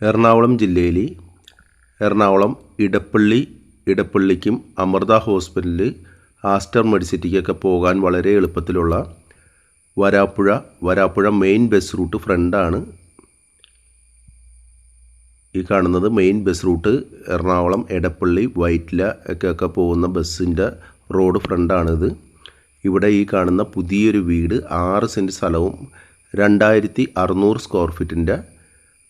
എറണാകുളം ജില്ലയിൽ എറണാകുളം ഇടപ്പള്ളി ഇടപ്പള്ളിക്കും അമൃത ഹോസ്പിറ്റലിൽ ആസ്റ്റർ മെഡിസിറ്റിക്കൊക്കെ പോകാൻ വളരെ എളുപ്പത്തിലുള്ള Varapuzha Varapuzha main bus route ഫ്രണ്ടാണ് ഈ കാണുന്നത് main bus route Ernakulam Edappally Vyttila ഒക്കെ ഒക്കെ പോകുന്ന ബസ്സിന്റെ റോഡ് ഫ്രണ്ടാണിത് ഇവിടെ ഈ കാണുന്ന പുതിയൊരു വീട് ആറ് സെന്റ് സ്ഥലവും രണ്ടായിരത്തി അറുന്നൂറ് സ്ക്വയർ ഫീറ്റിന്റെ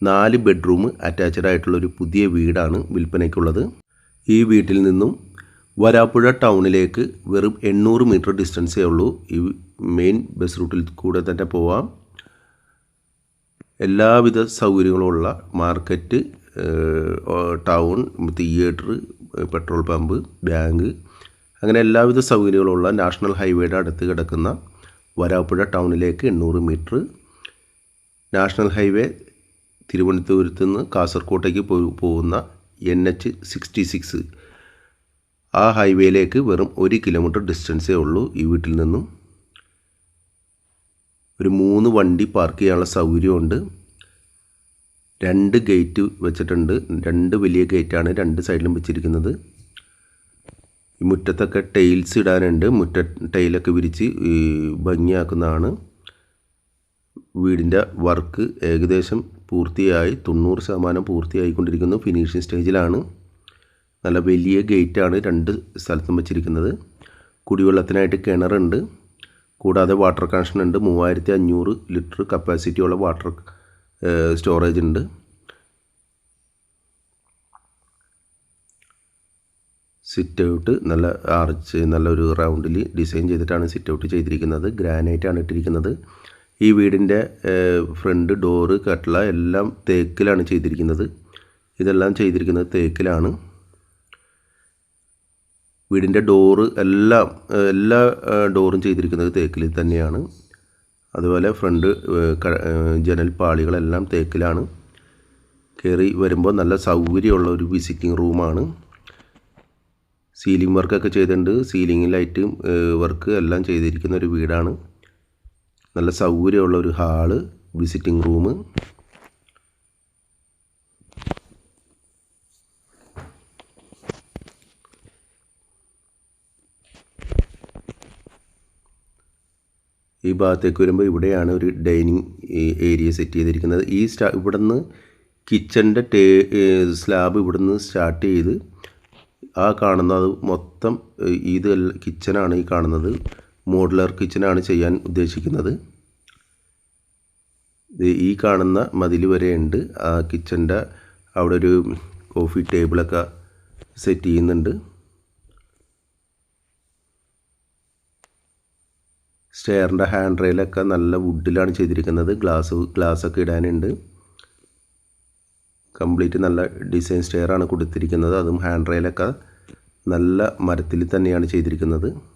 നാല് ബെഡ്റൂം അറ്റാച്ച്ഡ് ആയിട്ടുള്ളൊരു പുതിയ വീടാണ് വിൽപ്പനയ്ക്കുള്ളത്. ഈ വീട്ടിൽ നിന്നും വരാപ്പുഴ ടൗണിലേക്ക് വെറും എണ്ണൂറ് മീറ്റർ ഡിസ്റ്റൻസേ ഉള്ളൂ. ഈ മെയിൻ ബസ് റൂട്ടിൽ കൂടെ തന്നെ പോവാം. എല്ലാവിധ സൗകര്യങ്ങളുമുള്ള market town theatre petrol pump bank അങ്ങനെ എല്ലാവിധ സൗകര്യങ്ങളുള്ള നാഷണൽ ഹൈവേയുടെ അടുത്ത് കിടക്കുന്ന വരാപ്പുഴ ടൗണിലേക്ക് എണ്ണൂറ് മീറ്റർ. നാഷണൽ ഹൈവേ തിരുവനന്തപുരത്ത് നിന്ന് കാസർകോട്ടേക്ക് പോകുന്ന എൻ എച്ച് സിക്സ്റ്റി സിക്സ്. ആ ഹൈവേയിലേക്ക് വെറും ഒരു കിലോമീറ്റർ ഡിസ്റ്റൻസേ ഉള്ളൂ ഈ വീട്ടിൽ നിന്നും. ഒരു മൂന്ന് വണ്ടി പാർക്ക് ചെയ്യാനുള്ള സൗകര്യമുണ്ട്. രണ്ട് ഗേറ്റ് വെച്ചിട്ടുണ്ട്. രണ്ട് വലിയ ഗേറ്റാണ് രണ്ട് സൈഡിലും വെച്ചിരിക്കുന്നത്. ഈ മുറ്റത്തൊക്കെ ടൈൽസ് ഇടാനുണ്ട്. മുറ്റ ടൈലൊക്കെ വിരിച്ച് ഭംഗിയാക്കുന്നതാണ്. വീടിന്റെ വർക്ക് ഏകദേശം പൂർത്തിയായി തൊണ്ണൂറ് ശതമാനം പൂർത്തിയായിക്കൊണ്ടിരിക്കുന്നു. ഫിനിഷിംഗ് സ്റ്റേജിലാണ്. നല്ല വലിയ ഗേറ്റാണ് രണ്ട് സ്ഥലത്തും വെച്ചിരിക്കുന്നത്. കുടിവെള്ളത്തിനായിട്ട് കിണറുണ്ട്. കൂടാതെ വാട്ടർ കണക്ഷൻ ഉണ്ട്. മൂവായിരത്തി അഞ്ഞൂറ് ലിറ്റർ കപ്പാസിറ്റിയുള്ള വാട്ടർ സ്റ്റോറേജ് ഉണ്ട്. സിറ്റ് ഔട്ട് നല്ല ആർച്ച് നല്ലൊരു റൗണ്ടിൽ ഡിസൈൻ ചെയ്തിട്ടാണ് സിറ്റ് ഔട്ട് ചെയ്തിരിക്കുന്നത്. ആണ് ഇട്ടിരിക്കുന്നത്. ഈ വീടിന്റെ ഫ്രണ്ട് ഡോറ് കട്ടള എല്ലാം തേക്കിലാണ് ചെയ്തിരിക്കുന്നത്. ഇതെല്ലാം ചെയ്തിരിക്കുന്നത് തേക്കിലാണ്. വീടിന്റെ ഡോറ് എല്ലാം എല്ലാ ഡോറും ചെയ്തിരിക്കുന്നത് തേക്കിൽ തന്നെയാണ്. അതുപോലെ ഫ്രണ്ട് ജനൽ പാളികളെല്ലാം തേക്കിലാണ്. കയറി വരുമ്പോൾ നല്ല സൗകര്യമുള്ള ഒരു വിസിറ്റിംഗ് റൂമാണ്. സീലിംഗ് വർക്കൊക്കെ ചെയ്തിട്ടുണ്ട്. സീലിംഗ് ലൈറ്റ് വർക്ക് എല്ലാം ചെയ്തിരിക്കുന്ന ഒരു വീടാണ്. നല്ല സൗകര്യമുള്ള ഒരു ഹാൾ വിസിറ്റിംഗ് റൂം ഈ ഭാഗത്തേക്ക് വരുമ്പോൾ ഇവിടെയാണ് ഒരു ഡൈനിങ് ഏരിയ സെറ്റ് ചെയ്തിരിക്കുന്നത്. ഈ സ്റ്റാ ഇവിടെ നിന്ന് കിച്ചന്റെ ടേ സ്ലാബ് ഇവിടെ നിന്ന് സ്റ്റാർട്ട് ചെയ്ത് ആ കാണുന്നത് മൊത്തം ഇത് കിച്ചനാണ് ഈ കാണുന്നത്. മോഡുലർ കിച്ചനാണ് ചെയ്യാൻ ഉദ്ദേശിക്കുന്നത്. ഈ കാണുന്ന മതിൽ വരെ ഉണ്ട്. ആ കിച്ചന്റെ അവിടെ ഒരു കോഫി ടേബിളൊക്കെ സെറ്റ് ചെയ്യുന്നുണ്ട്. സ്റ്റെയറിന്റെ ഹാൻഡ് റെയിലൊക്കെ നല്ല വുഡിലാണ് ചെയ്തിരിക്കുന്നത്. ഗ്ലാസ് ഗ്ലാസ്സൊക്കെ ഇടാനുണ്ട്. കംപ്ലീറ്റ് നല്ല ഡിസൈൻ സ്റ്റെയറാണ് കൊടുത്തിരിക്കുന്നത്. അതും ഹാൻഡ് റെയിലൊക്കെ നല്ല മരത്തിൽ തന്നെയാണ് ചെയ്തിരിക്കുന്നത്.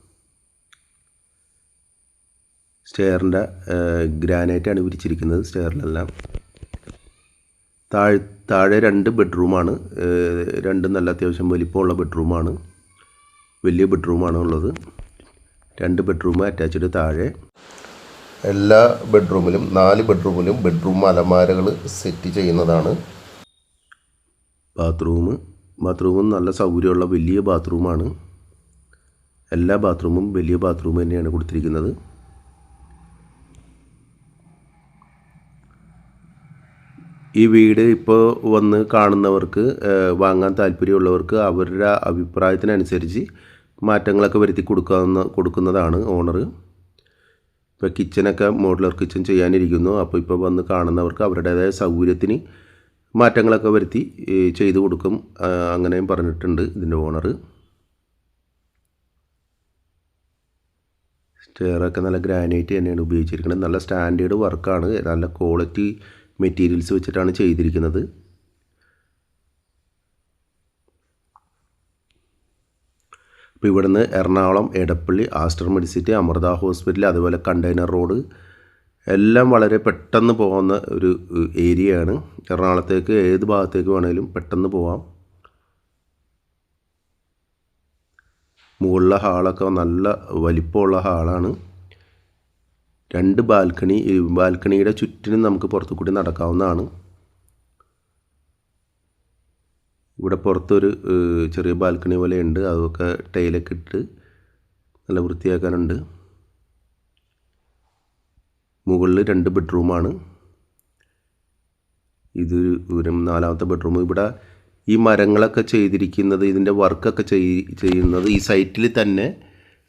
സ്റ്റെയറിന്റെ ഗ്രാനൈറ്റാണ് വിരിച്ചിരിക്കുന്നത് സ്റ്റെയറിലെല്ലാം. താഴെ താഴെ രണ്ട് ബെഡ്റൂമാണ് രണ്ടും നല്ല അത്യാവശ്യം വലിപ്പമുള്ള ബെഡ്റൂമാണ് വലിയ ബെഡ്റൂമാണ് ഉള്ളത്. രണ്ട് ബെഡ്റൂം അറ്റാച്ച്ഡ് താഴെ. എല്ലാ ബെഡ്റൂമിലും നാല് ബെഡ്റൂമിലും ബെഡ്റൂം അലമാരകൾ സെറ്റ് ചെയ്യുന്നതാണ്. ബാത്റൂം ബാത്റൂമും നല്ല സൗകര്യമുള്ള വലിയ ബാത്റൂമാണ്. എല്ലാ ബാത്റൂമും വലിയ ബാത്റൂം തന്നെയാണ് കൊടുത്തിരിക്കുന്നത്. ഈ വീട് ഇപ്പോൾ വന്ന് കാണുന്നവർക്ക് വാങ്ങാൻ താല്പര്യമുള്ളവർക്ക് അവരുടെ അഭിപ്രായത്തിനനുസരിച്ച് മാറ്റങ്ങളൊക്കെ വരുത്തി കൊടുക്കാവുന്ന കൊടുക്കുന്നതാണ് ഓണർ ഇപ്പോൾ കിച്ചനൊക്കെ മോഡുലർ കിച്ചൺ ചെയ്യാനിരിക്കുന്നു. അപ്പോൾ ഇപ്പോൾ വന്ന് കാണുന്നവർക്ക് അവരുടേതായ സൗകര്യത്തിന് മാറ്റങ്ങളൊക്കെ വരുത്തി ചെയ്തു കൊടുക്കും അങ്ങനെയും പറഞ്ഞിട്ടുണ്ട് ഇതിന്റെ ഓണർ സ്റ്റെയറൊക്കെ നല്ല ഗ്രാനൈറ്റ് തന്നെയാണ് ഉപയോഗിച്ചിരിക്കുന്നത്. നല്ല സ്റ്റാൻഡേർഡ് വർക്കാണ്. നല്ല ക്വാളിറ്റി മെറ്റീരിയൽസ് വെച്ചിട്ടാണ് ചെയ്തിരിക്കുന്നത്. അപ്പോൾ ഇവിടുന്ന് Ernakulam Edappally Aster Medicity Amrita hospital അതുപോലെ കണ്ടെയ്നർ റോഡ് എല്ലാം വളരെ പെട്ടെന്ന് പോകുന്ന ഒരു ഏരിയയാണ്. എറണാകുളത്തേക്ക് ഏത് ഭാഗത്തേക്ക് വേണേലും പെട്ടെന്ന് പോവാം. മുകളിലെ ഹാളൊക്കെ നല്ല വലിപ്പമുള്ള ഹാളാണ്. രണ്ട് ബാൽക്കണി ബാൽക്കണിയുടെ ചുറ്റിനും നമുക്ക് പുറത്തു കൂടി നടക്കാവുന്നതാണ്. ഇവിടെ പുറത്തൊരു ചെറിയ ബാൽക്കണി പോലെ ഉണ്ട് അതൊക്കെ ടൈലൊക്കെ ഇട്ട് നല്ല വൃത്തിയാക്കാനുണ്ട്. മുകളിൽ രണ്ട് ബെഡ്റൂമാണ്. ഇത് ഒരു നാലാമത്തെ ബെഡ്റൂം. ഇവിടെ ഈ മരങ്ങളൊക്കെ ചെയ്തിരിക്കുന്നത് ഇതിന്റെ വർക്കൊക്കെ ചെയ് ചെയ്യുന്നത് ഈ സൈറ്റിൽ തന്നെ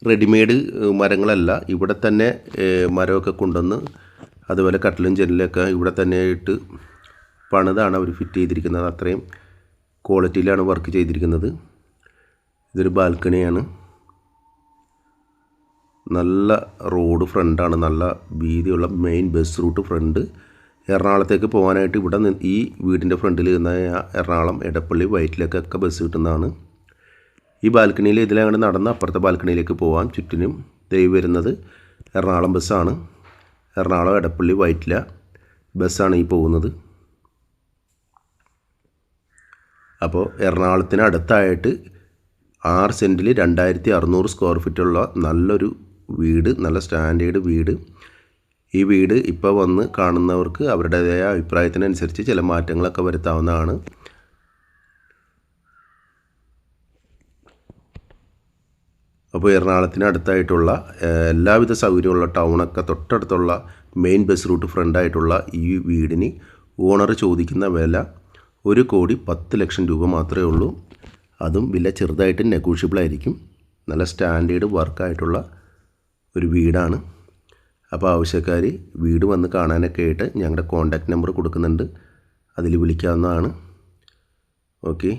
റെഡിമെയ്ഡ് മരങ്ങളല്ല. ഇവിടെ തന്നെ മരമൊക്കെ കൊണ്ടുവന്ന് അതുപോലെ കട്ടിലും ജനലൊക്കെ ഇവിടെ തന്നെ ഇട്ട് പണിതാണ് അവർ ഫിറ്റ് ചെയ്തിരിക്കുന്നത്. അത്രയും ക്വാളിറ്റിയിലാണ് വർക്ക് ചെയ്തിരിക്കുന്നത്. ഇതൊരു ബാൽക്കണിയാണ്. നല്ല റോഡ് ഫ്രണ്ടാണ് നല്ല വീതിയുള്ള മെയിൻ ബസ് റൂട്ട് ഫ്രണ്ട് എറണാകുളത്തേക്ക് പോകാനായിട്ട് ഇവിടെ ഈ വീടിന്റെ ഫ്രണ്ടിൽ നിന്ന് എറണാകുളം എടപ്പള്ളി വയറ്റിലേക്കൊക്കെ ബസ് കിട്ടുന്നതാണ്. ഈ ബാൽക്കണിയിൽ ഇതിലങ്ങോട്ട് നടന്ന് അപ്പുറത്തെ ബാൽക്കണിയിലേക്ക് പോവാം. ചുറ്റിനും ദൈവം വരുന്നത് എറണാകുളം ബസ്സാണ്. എറണാകുളം എടപ്പള്ളി വൈറ്റില ബസ്സാണ് ഈ പോകുന്നത്. അപ്പോൾ എറണാകുളത്തിന് അടുത്തായിട്ട് ആറ് സെന്റിൽ രണ്ടായിരത്തി അറുന്നൂറ് സ്ക്വയർ ഫീറ്റുള്ള നല്ലൊരു വീട് നല്ല സ്റ്റാൻഡേർഡ് വീട്. ഈ വീട് ഇപ്പോൾ വന്ന് കാണുന്നവർക്ക് അവരുടേതായ അഭിപ്രായത്തിനനുസരിച്ച് ചില മാറ്റങ്ങളൊക്കെ വരുത്താവുന്നതാണ്. അപ്പോൾ എറണാകുളത്തിന് അടുത്തായിട്ടുള്ള എല്ലാവിധ സൗകര്യമുള്ള ടൗണൊക്കെ തൊട്ടടുത്തുള്ള മെയിൻ ബസ് റൂട്ട് ഫ്രണ്ടായിട്ടുള്ള ഈ വീടിന് ഓണർ ചോദിക്കുന്ന വില ഒരു കോടി പത്ത് ലക്ഷം രൂപ മാത്രമേ ഉള്ളൂ. അതും വില ചെറുതായിട്ട് നെഗോഷ്യബിൾ ആയിരിക്കും. നല്ല സ്റ്റാൻഡേർഡ് വർക്കായിട്ടുള്ള ഒരു വീടാണ്. അപ്പോൾ ആവശ്യക്കാർ വീട് വന്ന് കാണാനൊക്കെ ആയിട്ട് ഞങ്ങളുടെ കോൺടാക്റ്റ് നമ്പർ കൊടുക്കുന്നുണ്ട്. അതിൽ വിളിക്കാവുന്നതാണ്. ഓക്കെ